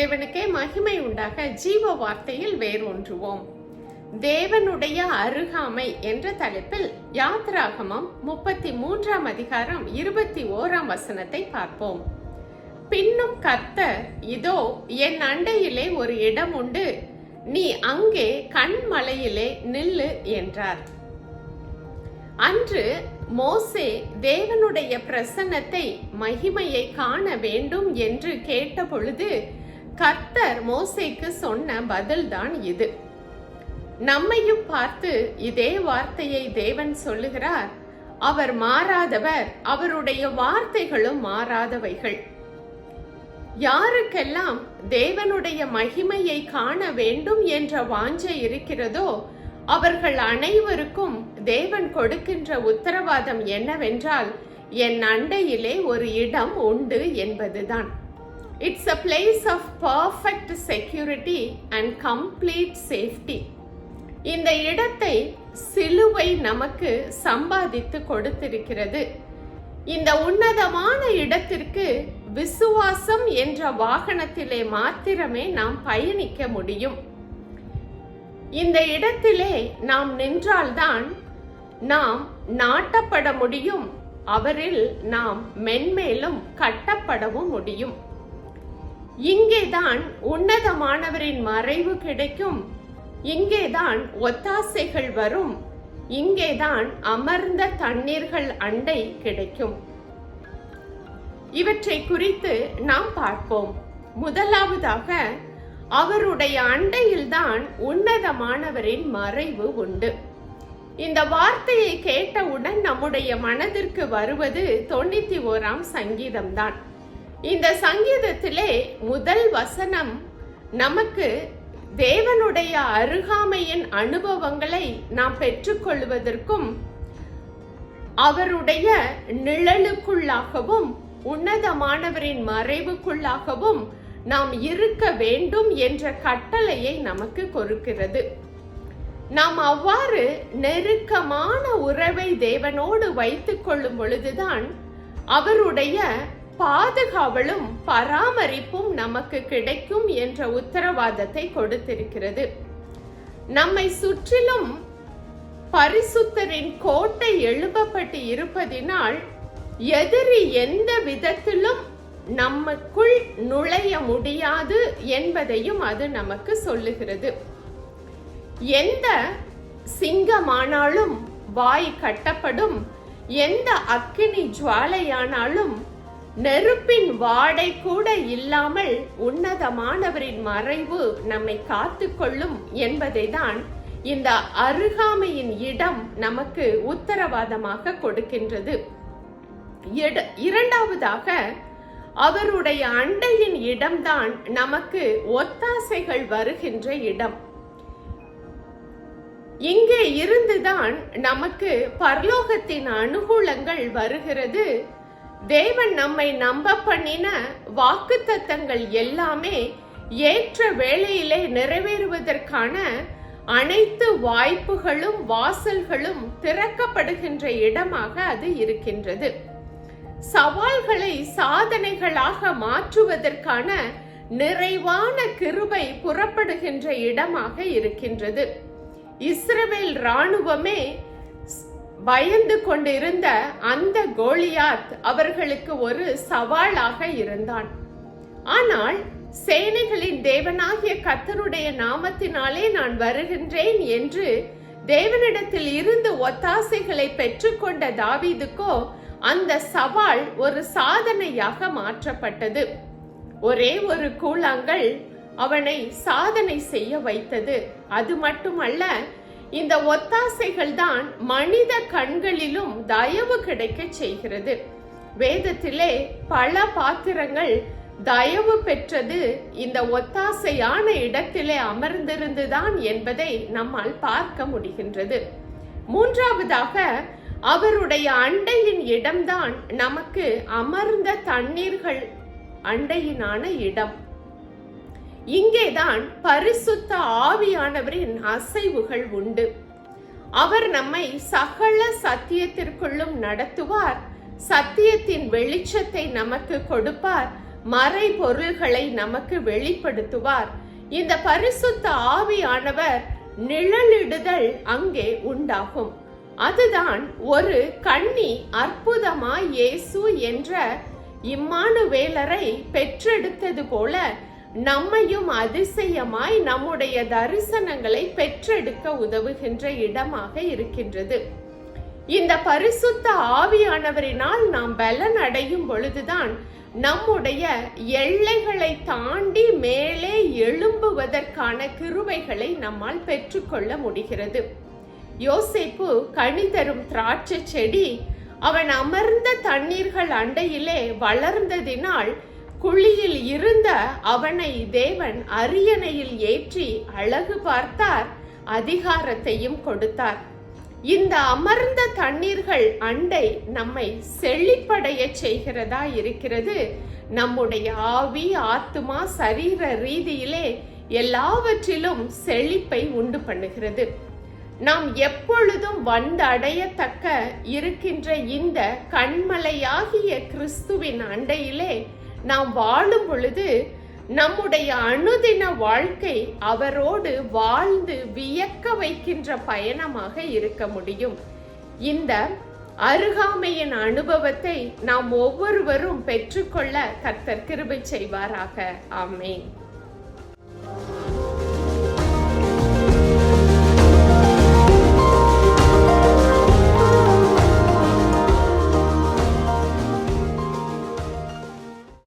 தேவனுக்கே மகிமை உண்டாக ஜீவ வார்த்தையில் வேரூன்றுவோம். தேவனுடைய அருகாமை என்ற தலைப்பில் யாத்ராகமம் முப்பத்தி மூன்றாம் அதிகாரம் இருபத்தி ஓராம் வசனத்தை பார்ப்போம். பின்னும் கர்த்தர் இதோ என் அண்டையிலே ஒரு இடம் உண்டு. நீ அங்கே கண்மலையிலே நில்லு என்றார். அன்று மோசே தேவனுடைய பிரசன்னத்தை மகிமையை காண வேண்டும் என்று கேட்டபொழுது பொழுது கர்த்தர் மோசைக்கு சொன்ன பதில்தான் இது. நம்மையும் பார்த்து இதே வார்த்தையை தேவன் சொல்லுகிறார். அவர் மாறாதவர் அவருடைய வார்த்தைகளும் மாறாதவைகள். யாருக்கெல்லாம் தேவனுடைய மகிமையை காண வேண்டும் என்ற வாஞ்சை இருக்கிறதோ அவர்கள் அனைவருக்கும் தேவன் கொடுக்கின்ற உத்தரவாதம் என்னவென்றால் என் அண்டையிலே ஒரு இடம் உண்டு என்பதுதான். It's a place of perfect security and complete safety இந்த இடத்தை சிலுவை நமக்கு சம்பாதித்து கொடுத்திருக்கிறது. இந்த உன்னதமான இடத்திற்கு விசுவாசம் என்ற வாகனத்திலே மாத்திரமே நாம் பயணிக்க முடியும். இந்த இடத்திலே நாம் நின்றால்தான் நாம் நாட்டப்பட முடியும். அவரில் நாம் மென்மேலும் கட்டப்படவும் முடியும். இங்கேதான் உன்னதமானவரின் மறைவு கிடைக்கும். இங்கேதான் ஒத்தாசைகள் வரும். இங்கேதான் அமர்ந்த தண்ணீர்கள் அண்டை கிடைக்கும். இவற்றை குறித்து நாம் பார்ப்போம். முதலாவதாக அவருடைய அண்டையில்தான் உன்னதமானவரின் மறைவு உண்டு. இந்த வார்த்தையை கேட்டவுடன் நம்முடைய மனதிற்கு வருவது தொண்ணூத்தி ஓராம் சங்கீதம்தான். இந்த சங்கீதத்திலே முதல் வசனம் நமக்கு தேவனுடைய அருகாமையின் அனுபவங்களை நாம் பெற்றுக்கொள்வதற்கும் அவருடைய நிழலுக்குள்ளாகவும் உன்னதமானவரின் மறைவுக்குள்ளாகவும் நாம் இருக்க வேண்டும் என்ற கட்டளையை நமக்கு கொடுக்கிறது. நாம் அவ்வாறு நெருக்கமான உறவை தேவனோடு வைத்துக் கொள்ளும் பொழுதுதான் அவருடைய பாதுகாவலும் பராமரிப்பும் நமக்கு கிடைக்கும் என்ற உத்தரவாதத்தை கொடுத்திருக்கிறது. நம்மை சுற்றிலும் பரிசுத்தரின் கோட்டை எழுப்பப்பட்டு இருப்பதினால் எதிரி எந்த விதத்திலும் நமக்குள் நுழைய முடியாது என்பதையும் அது நமக்கு சொல்லுகிறது. எந்த சிங்கமானாலும் வாய் கட்டப்படும் எந்த அக்கினி ஜுவாலையானாலும் நெருப்பின் வாடை கூட இல்லாமல் உன்னதமானவரின் மறைவு நம்மை காத்துக்கொள்ளும் என்பதை தான் இந்த அருகாமையின் இடம் நமக்கு உத்தரவாதமாக கொடுக்கின்றது. இரண்டாவதாக அவருடைய அண்டையின் இடம்தான் நமக்கு ஒத்தாசைகள் வருகின்ற இடம். இங்கே இருந்துதான் நமக்கு பரலோகத்தின் அனுகூலங்கள் வருகிறது. தேவன் நம்மை நம்ப பண்ணின வாக்கு தத்தங்கள் எல்லாமே ஏற்ற வேளையிலே நிறைவேறுவதற்கான அனைத்து வாய்ப்புகளும் வாசல்களும் திறக்கப்படுகின்ற இடமாக அது இருக்கின்றது. சவால்களை சாதனைகளாக மாற்றுவதற்கான நிறைவான கிருபை புறப்படுகின்ற இடமாக இருக்கின்றது. இஸ்ரவேல் ராணுவமே பயந்து கொண்டிருந்த அந்த கோலியாத் அவர்களுக்கு ஒரு சவாலாக இருந்தான். ஆனால் சேனைகளின் தேவனாகிய கத்தருடைய நாமத்தினாலே நான் வருகின்றேன் என்று தேவனிடத்தில் இருந்து ஒத்தாசைகளை பெற்றுக்கொண்ட தாவீதுக்கோ அந்த சவால் ஒரு சாதனையாக மாற்றப்பட்டது. ஒரே ஒரு கூழாங்கல் அவனை சாதனை செய்ய வைத்தது. அது மட்டுமல்ல இந்த ஒத்தாசைகள் தான் மனித கண்களிலும் தயவு கிடைக்க செய்கிறது. வேதத்திலே பல பாத்திரங்கள் தயவு பெற்றது இந்த ஒத்தாசையான இடத்திலே அமர்ந்திருந்துதான் என்பதை நம்மால் பார்க்க முடிகின்றது. மூன்றாவதாக அவருடைய அண்டையின் இடம்தான் நமக்கு அமர்ந்த தண்ணீர்கள் அண்டையினான இடம். இங்கேதான் பரிசுத்த ஆவியானவரின் அசைவுகள் உண்டு. அவர் நம்மை சகல சத்தியத்திற்குள்ளும் நடத்துவார். சத்தியத்தின் வெளிச்சத்தை நமக்கு கொடுப்பார். மறை பொருள்களை நமக்கு வெளிப்படுத்துவார். இந்த பரிசுத்த ஆவியானவர் நிழலிடுதல் அங்கே உண்டாகும். அதுதான் ஒரு கண்ணி அற்புதமாய் இயேசு என்ற இம்மானுவேலரை பெற்றெடுத்தது போல நம்மையும் அதிசயமாய் நம்முடைய தரிசனங்களை பெற்றெடுக்க உதவுகின்ற இடமாக இருக்கின்றது. இந்த பரிசுத்த ஆவியானவரினால் நாம் பலன் அடையும் பொழுதுதான் நம்முடைய எல்லைகளை தாண்டி மேலே எழும்புவதற்கான கிருபைகளை நம்மால் பெற்றுக்கொள்ள முடிகிறது. யோசிப்பு கனி தரும் திராட்சை செடி அவன் அமர்ந்த தண்ணீர்கள் அண்டையிலே வளர்ந்ததினால் குழியில் இருந்த அவனை தேவன் அரியணையில் ஏற்றி அழகு பார்த்தார் அதிகாரத்தையும் கொடுத்தார். இந்த அமர்ந்த தண்ணீர்கள் அண்டை நம்மை செழிப்படைய செய்கிறதா இருக்கிறது. நம்முடைய ஆவி ஆத்துமா சரீர ரீதியிலே எல்லாவற்றிலும் செழிப்பை உண்டு பண்ணுகிறது. நாம் எப்பொழுதும் வந்தடையத்தக்க இருக்கின்ற இந்த கண்மலையாகிய கிறிஸ்துவின் அண்டையிலே நாம் வாழும் பொழுது நம்முடைய அனுதின வாழ்க்கை அவரோடு வாழ்ந்து வியக்க வைக்கின்ற பயணமாக இருக்க முடியும். இந்த அருகாமையின் அனுபவத்தை நாம் ஒவ்வொருவரும் பெற்றுக்கொள்ள கர்த்தர் கிருபை செய்வாராக. ஆமேன்.